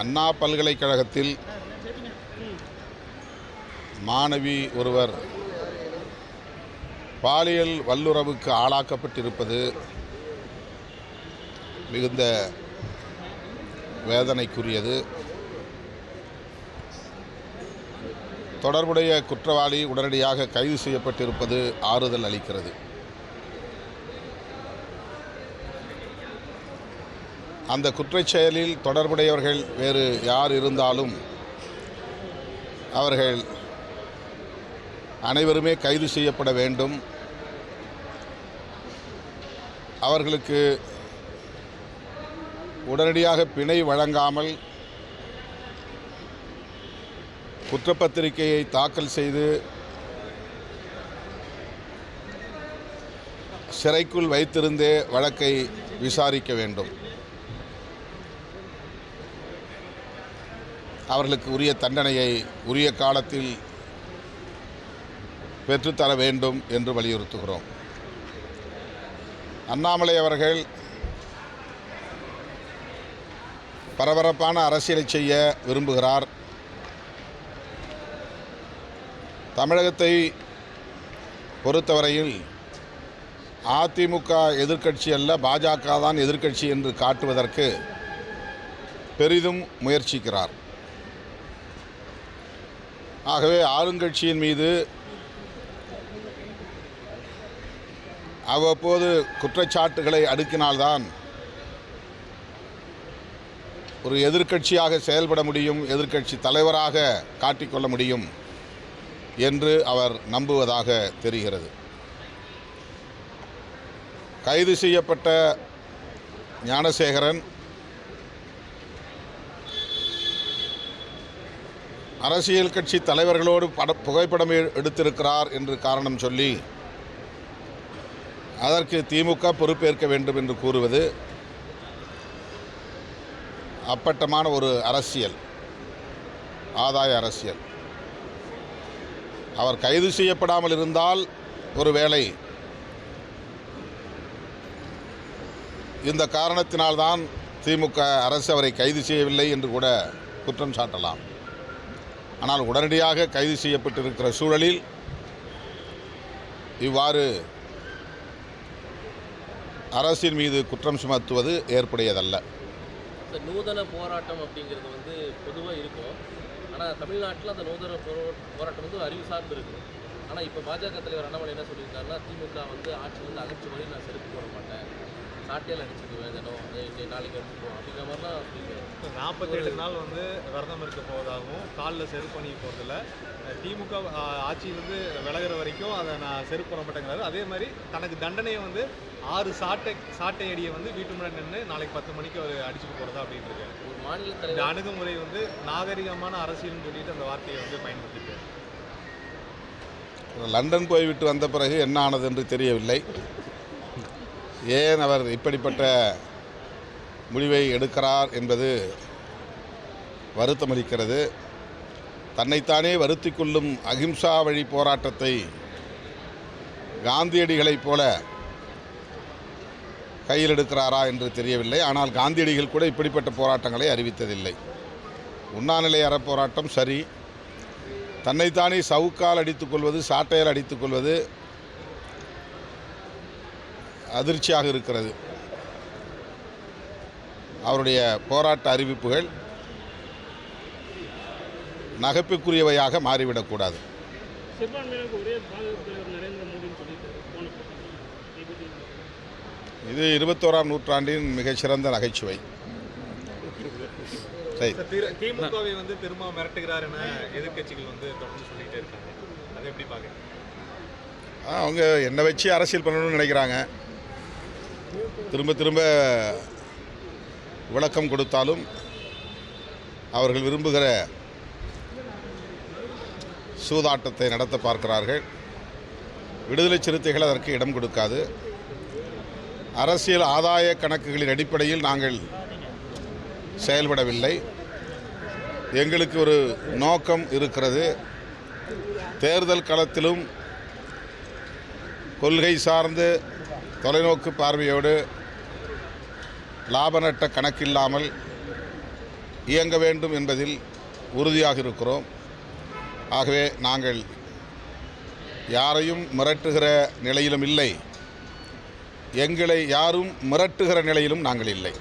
அண்ணா பல்கலைக்கழகத்தில் மாணவி ஒருவர் பாலியல் வல்லுறவுக்கு ஆளாக்கப்பட்டிருப்பது மிகுந்த வேதனைக்குரியது. தொடர்புடைய குற்றவாளி உடனடியாக கைது செய்யப்பட்டிருப்பது ஆறுதல் அளிக்கிறது. அந்த குற்றச்செயலில் தொடர்புடையவர்கள் வேறு யார் இருந்தாலும் அவர்கள் அனைவருமே கைது செய்யப்பட வேண்டும். அவர்களுக்கு உடனடியாக பிணை வழங்காமல் குற்றப்பத்திரிகையை தாக்கல் செய்து சிறைக்குள் வைத்திருந்தே வழக்கை விசாரிக்க வேண்டும். அவர்களுக்கு உரிய தண்டனையை உரிய காலத்தில் பெற்றுத்தர வேண்டும் என்று வலியுறுத்துகிறோம். அண்ணாமலை அவர்கள் பரபரப்பான அரசியலை செய்ய விரும்புகிறார். தமிழகத்தை பொறுத்தவரையில் அதிமுக எதிர்க்கட்சி அல்ல பாஜக தான் எதிர்க்கட்சி என்று காட்டுவதற்கு பெரிதும் முயற்சிக்கிறார். ஆகவே ஆளுங்கட்சியின் மீது அவ்வப்போது குற்றச்சாட்டுகளை அடுக்கினால்தான் ஒரு எதிர்க்கட்சியாக செயல்பட முடியும் எதிர்க்கட்சி தலைவராக காட்டிக்கொள்ள முடியும் என்று அவர் நம்புவதாக தெரிகிறது. கைது செய்யப்பட்ட ஞானசேகரன் அரசியல் கட்சி தலைவர்களோடு பட புகைப்படம் எடுத்திருக்கிறார் என்று காரணம் சொல்லி அதற்கு திமுக பொறுப்பேற்க வேண்டும் என்று கூறுவது அப்பட்டமான ஒரு அரசியல் ஆதாய அரசியல். அவர் கைது செய்யப்படாமல் இருந்தால் ஒருவேளை இந்த காரணத்தினால்தான் திமுக அரசு அவரை கைது செய்யவில்லை என்று கூட குற்றம் சாட்டலாம். ஆனால் உடனடியாக கைது செய்யப்பட்டிருக்கிற சூழலில் இவ்வாறு அரசின் மீது குற்றம் சுமத்துவது ஏற்புடையதல்ல. இந்த நூதன போராட்டம் அப்படிங்கிறது வந்து பொதுவாக இருக்கும். ஆனால் தமிழ்நாட்டில் அந்த நூதன போராட்டம் வந்து அறிவு சார்ந்து இருக்கும். ஆனால் இப்போ பாஜக தலைவர் அண்ணாமலை என்ன சொல்லியிருக்காருன்னா திமுக வந்து ஆட்சியிலேருந்து அகற்று வரை நான் செருப்பு போட மாட்டேன். சாட்டையில் அடிச்சுக்குவேன் தினம் நாளைக்கு எடுத்துக்குவோம் அப்படிங்கிற மாதிரிலாம் சொல்லியிருக்காரு நாற்பத்தேழு நாள் வந்து விரதம் இருக்க போவதாகவும் காலில் செருப்பு அணிய போகிறதில்ல திமுக ஆட்சியிலிருந்து விலகுற வரைக்கும் அதை நான் செருப்பு மாட்டேங்கிறாரு. அதே மாதிரி தனக்கு தண்டனையை வந்து ஆறு சாட்டை சாட்டை அடியை வந்து வீட்டு முன்னாடி நின்று நாளைக்கு பத்து மணிக்கு அவர் அடிச்சுட்டு போகிறதா அப்படின்னு இருக்காரு ஒரு மாநில இந்த தலைவர் அணுகுமுறை வந்து நாகரிகமான அரசியல்னு சொல்லிட்டு அந்த வார்த்தையை வந்து பயன்படுத்திட்டு லண்டன் போய்விட்டு வந்த பிறகு என்ன ஆனது என்று தெரியவில்லை. ஏன் அவர் இப்படிப்பட்ட முடிவை எடுக்கிறார் என்பது வருத்தமளிக்கிறது தன்னைத்தானே வருத்தி கொள்ளும் அகிம்சா வழி போராட்டத்தை காந்தியடிகளைப் போல கையில் எடுக்கிறாரா என்று தெரியவில்லை. ஆனால் காந்தியடிகள் கூட இப்படிப்பட்ட போராட்டங்களை அறிவித்ததில்லை. உண்ணாநிலை அறப்போராட்டம் சரி. தன்னைத்தானே சவுக்கால் அடித்துக்கொள்வது சாட்டையால் அடித்துக்கொள்வது அதிர்ச்சியாக இருக்கிறது. அவருடைய போராட்ட அறிவிப்புகள் நகைப்புக்குரியவையாக மாறிவிடக்கூடாது இது இருபத்தோராம் நூற்றாண்டின் மிகச்சிறந்த நகைச்சுவை. திமுகவை வந்து திரும்ப மிரட்டுகிறார் என எதிர்க்கட்சிகள் வந்து தொடர்ந்து சொல்லிட்டே இருக்காங்க. அதை எப்படி பார்க்குறீங்க? ஆ, அவங்க என்னை வச்சு அரசியல் பண்ணணும்னு நினைக்கிறாங்க. திரும்ப திரும்ப விளக்கம் கொடுத்தாலும் அவர்கள் விரும்புகிற சூதாட்டத்தை நடத்த பார்க்கிறார்கள். விடுதலை சிறுத்தைகள் அதற்கு இடம் கொடுக்காது. அரசியல் ஆதாய கணக்குகளின் அடிப்படையில் நாங்கள் செயல்படவில்லை. எங்களுக்கு ஒரு நோக்கம் இருக்கிறது. தேர்தல் களத்திலும் கொள்கை சார்ந்து தொலைநோக்கு பார்வையோடு லாப நட்ட கணக்கில்லாமல் இயங்க வேண்டும் என்பதில் உறுதியாக இருக்கிறோம். ஆகவே நாங்கள் யாரையும் மிரட்டுகிற நிலையிலும் இல்லை. எங்களை யாரும் மிரட்டுகிற நிலையிலும் நாங்கள் இல்லை.